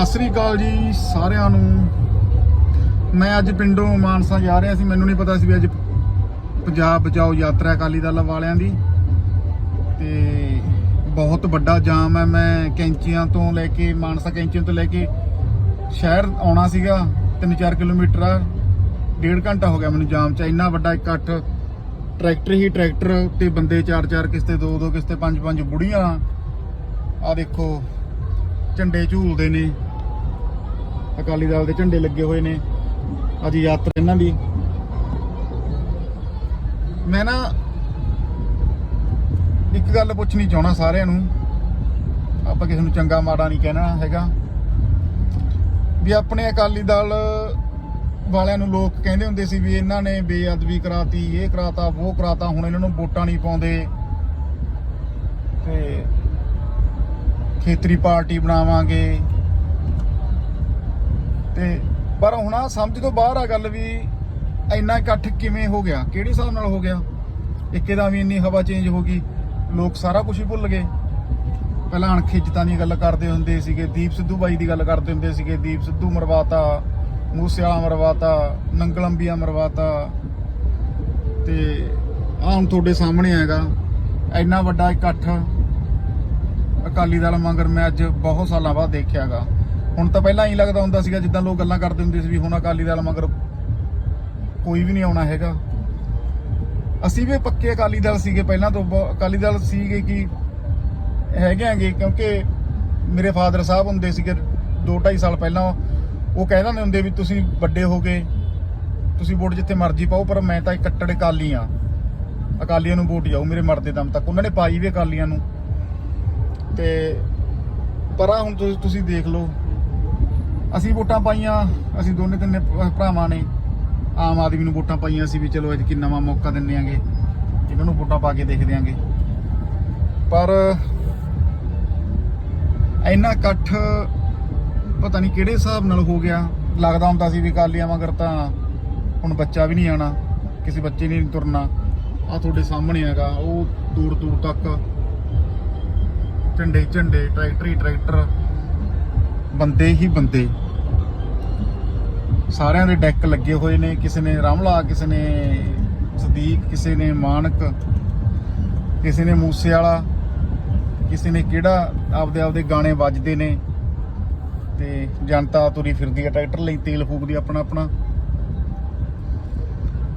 ਸਤਿ ਸ੍ਰੀ ਅਕਾਲ ਜੀ ਸਾਰਿਆਂ ਨੂੰ। ਮੈਂ ਅੱਜ ਪਿੰਡੋਂ ਮਾਨਸਾ ਜਾ ਰਿਹਾ ਸੀ। ਮੈਨੂੰ ਨਹੀਂ ਪਤਾ ਸੀ ਵੀ ਅੱਜ ਪੰਜਾਬ ਬਚਾਓ ਯਾਤਰਾ ਅਕਾਲੀ ਦਲ ਵਾਲਿਆਂ ਦੀ। ਤੇ ਬਹੁਤ ਵੱਡਾ ਜਾਮ ਹੈ। ਮੈਂ ਕੈਂਚੀਆਂ ਤੋਂ ਲੈ ਕੇ, ਮਾਨਸਾ ਕੈਂਚੀਆਂ ਤੋਂ ਲੈ ਕੇ ਸ਼ਹਿਰ ਆਉਣਾ ਸੀਗਾ। 3-4 ਕਿਲੋਮੀਟਰ ਆ। ਡੇਢ ਘੰਟਾ ਹੋ ਗਿਆ ਮੈਨੂੰ ਜਾਮ 'ਚ। ਇੰਨਾ ਵੱਡਾ ਇਕੱਠ। ਟਰੈਕਟਰ ਹੀ ਟਰੈਕਟਰ ਤੇ ਬੰਦੇ ਚਾਰ ਚਾਰ ਕਿਸ਼ਤੇ ਦੋ ਦੋ ਕਿਸ਼ਤੇ ਪੰਜ ਪੰਜ ਬੁੜੀਆਂ। ਆ ਦੇਖੋ, ਝੰਡੇ ਝੂਲਦੇ ਨੇ। ਅਕਾਲੀ ਦਲ ਦੇ ਝੰਡੇ ਲੱਗੇ ਹੋਏ ਨੇ। ਅੱਜ ਯਾਤਰਾ ਇਹਨਾਂ ਦੀ। ਮੈਂ ਨਾ ਇੱਕ ਗੱਲ ਪੁੱਛਣੀ ਚਾਹਣਾ ਸਾਰਿਆਂ ਨੂੰ। ਆਪਾਂ ਕਿਸੇ ਨੂੰ ਚੰਗਾ ਮਾੜਾ ਨਹੀਂ ਕਹਿਣਾ ਹੈਗਾ। ਵੀ ਆਪਣੇ ਅਕਾਲੀ ਦਲ ਵਾਲਿਆਂ ਨੂੰ ਲੋਕ ਕਹਿੰਦੇ ਹੁੰਦੇ ਸੀ ਵੀ ਇਹਨਾਂ ਨੇ ਬੇਅਦਬੀ ਕਰਾਤੀ, ਇਹ ਕਰਾਤਾ, ਉਹ ਕਰਾਤਾ, ਹੁਣ ਇਹਨਾਂ ਨੂੰ ਵੋਟਾਂ ਨਹੀਂ ਪਾਉਂਦੇ। ਤੇ ਖੇਤਰੀ ਪਾਰਟੀ ਬਣਾਵਾਂਗੇ। ਤੇ ਪਰ ਹੁਣ ਆ ਸਮਝ ਤੋਂ ਬਾਹਰ ਆ ਗੱਲ ਵੀ ਇੰਨਾ ਇਕੱਠ ਕਿਵੇਂ ਹੋ ਗਿਆ? ਕਿਹੜੇ ਹਿਸਾਬ ਨਾਲ ਹੋ ਗਿਆ? ਇੱਕੇਦਮ ਵੀ ਇੰਨੀ ਹਵਾ ਚੇਂਜ ਹੋ ਗਈ। ਲੋਕ ਸਾਰਾ ਕੁਝ ਹੀ ਭੁੱਲ ਗਏ। ਪਹਿਲਾਂ ਅਣਖਿੱਚਤਾਂ ਇੱਜ਼ਤਾਂ ਦੀਆਂ ਗੱਲ ਕਰਦੇ ਹੁੰਦੇ ਸੀਗੇ, ਦੀਪ ਸਿੱਧੂ ਬਾਈ ਦੀ ਗੱਲ ਕਰਦੇ ਹੁੰਦੇ ਸੀਗੇ, ਦੀਪ ਸਿੱਧੂ ਮਰਵਾਤਾ ਮੂਸੇਵਾਲਾ ਮਰਵਾਤਾ, ਨੰਗਲੰਬੀਆ ਮਰਵਾਤਾ। ਤੇ ਆਮ ਤੁਹਾਡੇ ਸਾਹਮਣੇ ਹੈਗਾ, ਇੰਨਾ ਵੱਡਾ ਇਕੱਠ। ਅਕਾਲੀ ਦਲ ਮਗਰ ਮੈਂ ਅੱਜ ਬਹੁਤ ਸਾਲਾਂ ਬਾਅਦ ਦੇਖਿਆਗਾ ਹੁਣ ਤਾਂ ਪਹਿਲਾਂ ਹੀ ਲੱਗਦਾ ਹੁੰਦਾ ਸੀਗਾ ਜਿੱਦਾਂ ਲੋਕ ਗੱਲਾਂ ਕਰਦੇ ਹੁੰਦੇ ਸੀ ਵੀ ਹੁਣ ਅਕਾਲੀ ਦਲ ਮਗਰ ਕੋਈ ਵੀ ਨਹੀਂ ਆਉਣਾ ਹੈਗਾ। ਅਸੀਂ ਵੀ ਪੱਕੇ ਅਕਾਲੀ ਦਲ ਸੀਗੇ ਪਹਿਲਾਂ ਤੋਂ ਬਹੁਤ- ਅਕਾਲੀ ਦਲ ਸੀਗੇ ਕਿ ਹੈਗੇ ਆਂਗੇ ਕਿਉਂਕਿ ਮੇਰੇ ਫਾਦਰ ਸਾਹਿਬ ਹੁੰਦੇ ਸੀਗੇ 2.5 ਸਾਲ ਪਹਿਲਾਂ। ਉਹ ਕਹਿ ਦਿੰਦੇ ਹੁੰਦੇ ਵੀ ਤੁਸੀਂ ਵੱਡੇ ਹੋ ਗਏ, ਤੁਸੀਂ ਵੋਟ ਜਿੱਥੇ ਮਰਜ਼ੀ ਪਾਓ, ਪਰ ਮੈਂ ਤਾਂ ਕੱਟੜ ਅਕਾਲੀ ਆ ਅਕਾਲੀਆਂ ਨੂੰ ਵੋਟ ਜਾਓ ਮੇਰੇ ਮਰਦੇ ਦਮ ਤੱਕ। ਉਹਨਾਂ ਨੇ ਪਾਈ ਵੀ ਅਕਾਲੀਆਂ ਨੂੰ। ਤੇ, ਪਰ ਆ ਹੁਣ ਤੁਸੀਂ ਤੁਸੀਂ ਦੇਖ ਲਓ ਅਸੀਂ ਵੋਟਾਂ ਪਾਈਆਂ, ਅਸੀਂ ਦੋਨੇ ਤਿੰਨੇ ਭਰਾਵਾਂ ਨੇ। ਆਮ ਆਦਮੀ ਨੂੰ ਵੋਟਾਂ ਪਾਈਆਂ ਸੀ ਵੀ ਚਲੋ ਅੱਜ ਕਿ ਨਵਾਂ ਮੌਕਾ ਦਿੰਨੇ ਆਂਗੇ, ਇਹਨਾਂ ਨੂੰ ਵੋਟਾਂ ਪਾ ਕੇ ਦੇਖਦੇ ਆਂਗੇ। ਪਰ ਇੰਨਾ ਇਕੱਠ ਪਤਾ ਨਹੀਂ ਕਿਹੜੇ ਹਿਸਾਬ ਨਾਲ ਹੋ ਗਿਆ। ਲੱਗਦਾ ਹੁੰਦਾ ਸੀ ਵੀ ਕਾਲੀਆਂ ਮਗਰ ਤਾਂ ਹੁਣ ਬੱਚਾ ਵੀ ਨਹੀਂ ਆਣਾ, ਕਿਸੇ ਬੱਚੇ ਨੇ ਨਹੀਂ ਤੁਰਨਾ। ਆ ਤੁਹਾਡੇ ਸਾਹਮਣੇ ਹੈਗਾ, ਉਹ ਦੂਰ ਦੂਰ ਤੱਕ। ਝੰਡੇ ਝੰਡੇ ਟਰੈਕਟਰ ਹੀ ਟਰੈਕਟਰ। ਬੰਦੇ ਹੀ ਬੰਦੇ। ਸਾਰਿਆਂ ਦੇ ਡੈਕ ਲੱਗੇ ਹੋਏ ਨੇ, ਕਿਸੇ ਨੇ ਰਾਮਲਾ, ਕਿਸੇ ਨੇ ਸਦੀਕ, ਕਿਸੇ ਨੇ ਮਾਨਕ, ਕਿਸੇ ਨੇ ਮੂਸੇ ਵਾਲਾ ਕਿਸੇ ਨੇ ਕਿਹੜਾ ਆਪਦੇ ਆਪਦੇ ਗਾਣੇ ਵੱਜਦੇ ਨੇ। ਤੇ ਜਨਤਾ ਤੁਰੀ ਫਿਰਦੀ ਹੈ ਟਰੈਕਟਰ ਲਈ, ਤੇਲ ਫੂਕਦੀ ਆਪਣਾ ਆਪਣਾ।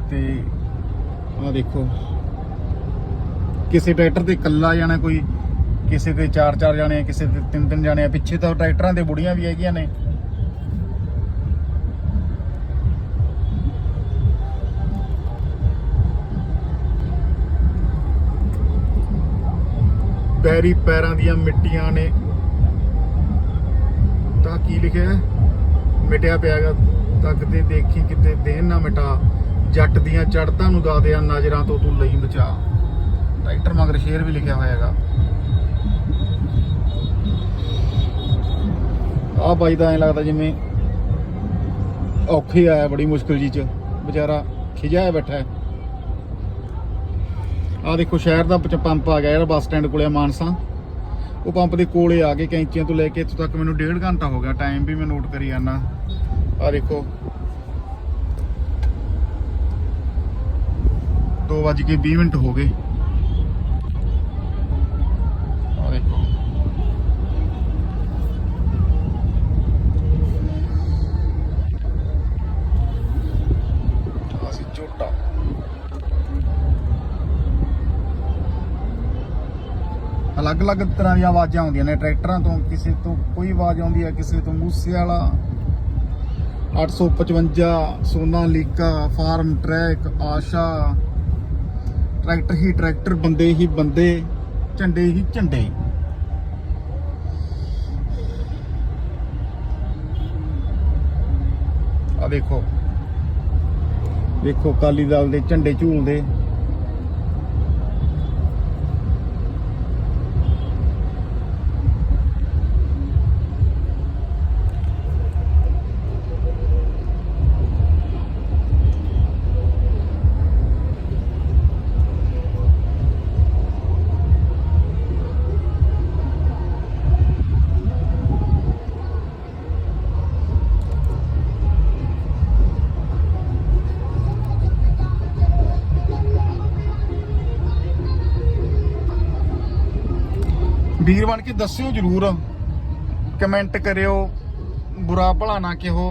ਤੇ ਆ ਦੇਖੋ, ਕਿਸੇ ਟਰੈਕਟਰ ਤੇ ਇਕੱਲਾ ਜਾਣਾ ਕੋਈ ਕਿਸੇ ਦੇ ਚਾਰ ਚਾਰ ਜਾਣੇ ਆ, ਕਿਸੇ ਦੇ ਤਿੰਨ ਤਿੰਨ ਜਾਣੇ ਆ, ਪਿੱਛੇ ਤਾਂ ਟਰੈਕਟਰਾਂ ਦੇ ਬੁੜੀਆਂ ਵੀ ਹੈਗੀਆਂ ਨੇ। ਪੈਰੀ ਪੈਰਾਂ ਦੀਆਂ ਮਿੱਟੀਆਂ ਨੇ। ਤਾਂ ਕੀ ਲਿਖਿਆ ਹੈ? ਮਿਟਿਆ ਪਿਆਗਾ ਤੱਕ ਦੇ ਦੇਖੀ ਕਿਤੇ ਦੇਨ ਨਾ ਮਿਟਾ। ਜੱਟ ਦੀਆਂ ਚੜਤਾਂ ਨੂੰ ਦਾਦਿਆਂ ਨਜ਼ਰਾਂ ਤੋਂ ਤੂੰ ਲਈ ਬਚਾ। ਟਰੈਕਟਰ ਮਗਰ ਸ਼ੇਰ ਵੀ ਲਿਖਿਆ ਹੋਇਆ ਹੈਗਾ। ਆਹ ਬਾਈ ਦਾ ਐ ਲੱਗਦਾ ਜਿਵੇਂ ਔਖੇ ਆਇਆ ਬੜੀ ਮੁਸ਼ਕਲ ਜੀ ਚ। ਵਿਚਾਰਾ ਖਿਜਾਇਆ ਬੈਠਾ ਹੈ। ਆ ਦੇਖੋ, ਸ਼ਹਿਰ ਦਾ ਪੰਪ ਆ ਗਿਆ ਯਾਰ, ਬੱਸ ਸਟੈਂਡ ਕੋਲੇ ਆ ਮਾਨਸਾ। ਉਹ ਪੰਪ ਦੇ ਕੋਲੇ ਆ ਕੇ ਕੈਂਚੀਆਂ ਤੋਂ ਲੈ ਕੇ ਇੱਥੋਂ ਤੱਕ ਮੈਨੂੰ ਡੇਢ ਘੰਟਾ ਹੋ ਗਿਆ। ਟਾਈਮ ਵੀ ਮੈਂ ਨੋਟ ਕਰੀ ਜਾਂਦਾ। ਆ ਦੇਖੋ। 2:20 ਮਿੰਟ ਹੋ ਗਏ। ਅਲੱਗ-ਅਲੱਗ ਤਰ੍ਹਾਂ ਦੀਆਂ ਆਵਾਜ਼ਾਂ ਆਉਂਦੀਆਂ ਨੇ। ਟਰੈਕਟਰਾਂ ਤੋਂ ਕਿਸੇ ਤੋਂ ਕੋਈ ਆਵਾਜ਼ ਆਉਂਦੀ ਹੈ, ਕਿਸੇ ਤੋਂ Moose Wala. 855 Sonalika, farm track, ਆਸ਼ਾ। ਟਰੈਕਟਰ ਹੀ ਟਰੈਕਟਰ, ਬੰਦੇ ਹੀ ਬੰਦੇ, ਝੰਡੇ ਹੀ ਝੰਡੇ। ਆ ਦੇਖੋ ਦੇਖੋ ਕਾਲੀ ਦਲ ਦੇ ਝੰਡੇ ਝੂਲਦੇ। ਵੀਰ ਬਣ ਕੇ ਦੱਸਿਓ ਜਰੂਰ। ਕਮੈਂਟ ਕਰਿਓ, ਬੁਰਾ ਭਲਾ ਨਾ ਕਿਹੋ।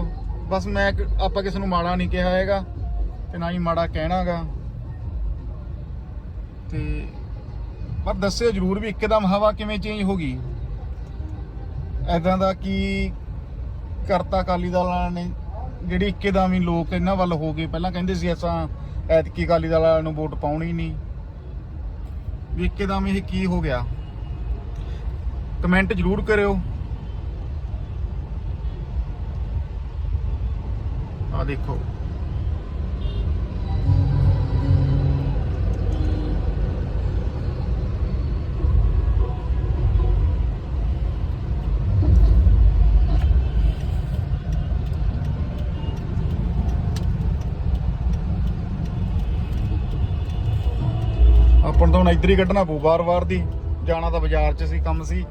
ਬਸ ਮੈਂ ਆਪਾਂ ਕਿਸੇ ਨੂੰ ਮਾੜਾ ਨਹੀਂ ਕਿਹਾ ਹੈਗਾ, ਤੇ ਨਾ ਹੀ ਮਾੜਾ ਕਹਿਣਾਗਾ। ਤੇ ਪਰ ਦੱਸਿਓ ਜਰੂਰ ਵੀ ਇੱਕਦਮ ਹਵਾ ਕਿਵੇਂ ਚੇਂਜ ਹੋ ਗਈ। ਐਦਾਂ ਦਾ ਕੀ ਕਰਤਾ ਅਕਾਲੀ ਦਲਾਂ ਨੇ, ਜਿਹੜੀ ਇੱਕਦਮ ਹੀ ਲੋਕ ਇਹਨਾਂ ਵੱਲ ਹੋ ਗਏ। ਪਹਿਲਾਂ ਕਹਿੰਦੇ ਸੀ ਅਸਾਂ ਐਤਕੀ ਅਕਾਲੀ ਦਲ ਨੂੰ ਵੋਟ ਪਾਉਣੀ ਨਹੀਂ। ਵੀ ਇੱਕਦਮ ਇਹ ਕੀ ਹੋ ਗਿਆ? ਕਮੈਂਟ ਜਰੂਰ ਕਰਿਓ। ਆ ਦੇਖੋ। ਆਪਾਂ ਨੂੰ ਤਾਂ ਹੁਣ ਇੱਧਰ ਹੀ ਕੱਢਣਾ ਪਊ ਬਾਰ-ਬਾਰ ਦੀ। ਜਾਣਾ ਤਾਂ ਬਾਜ਼ਾਰ 'ਚ ਸੀ, ਕੰਮ ਸੀ।